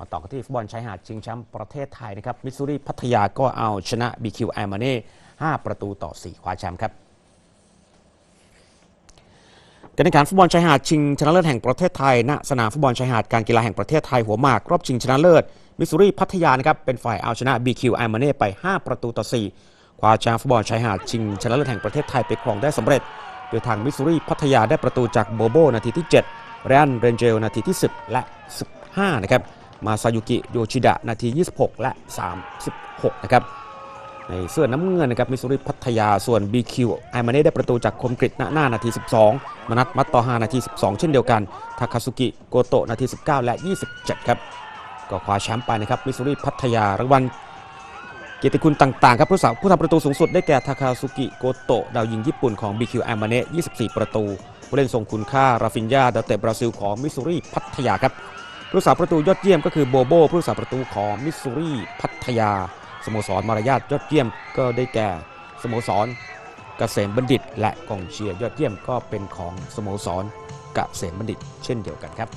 มาต่อกันที่ฟุตบอลชายหาดชิงแชมป์ประเทศไทยนะครับ มิสซูรีพัทยาก็เอาชนะ BQ ไอมาเน่5ประตูต่อ 4 คว้าแชมป์ครับการแข่งขันฟุตบอลชายหาดชิงชนะเลิศแห่งประเทศไทย ณ สนามฟุตบอลชายหาดการกีฬาแห่งประเทศไทยหัวหมาก รอบชิงชนะเลิศ มิสซูรีพัทยานะครับเป็นฝ่ายเอาชนะ BQ ไอมาเน่ไป 5 ประตูต่อ 4 คว้าแชมป์ฟุตบอลชายหาดชิงชนะเลิศแห่งประเทศไทยไปครองได้สำเร็จ โดยทางมิสซูรีพัทยาได้ประตูจากโบโบนาทีที่7เรอันเรนเจลนาทีที่ 10 และ 15 นะครับ มาซายุกิโยชิดะนาที 26 และ 36 นะครับ ในเสื้อน้ำเงินนะครับมิสซูริพัทยาส่วน BQ ไอมาเน่ได้ประตูจากคมกริตหน้านาที 12 มนัทมัตตอฮานาที 12 เช่นเดียวกันทาคาซุกิโกโตะนาที 19 และ 27 ครับก็คว้าแชมป์ไปนะครับมิสซูริพัทยารางวัลเกียรติคุณต่างๆครับผู้สาวผู้ทำประตูสูงสุดได้แก่ทาคาซุกิโกโตะดาวยิงญี่ปุ่นของ BQ ไอมาเน่24 ประตู ผู้เล่นทรงคุณค่าราฟินยาดาวเตะบราซิลของมิสซูริพัทยาครับ ผู้สาประตูยอดเยี่ยมก็คือโบโบผู้สาประตูของมิสซูรีพัทยา สโมสรมารยาทยอดเยี่ยมก็ได้แก่สโมสรเกษมบัณฑิต และกองเชียร์ยอดเยี่ยมก็เป็นของสโมสรเกษมบัณฑิต เช่นเดียวกันครับ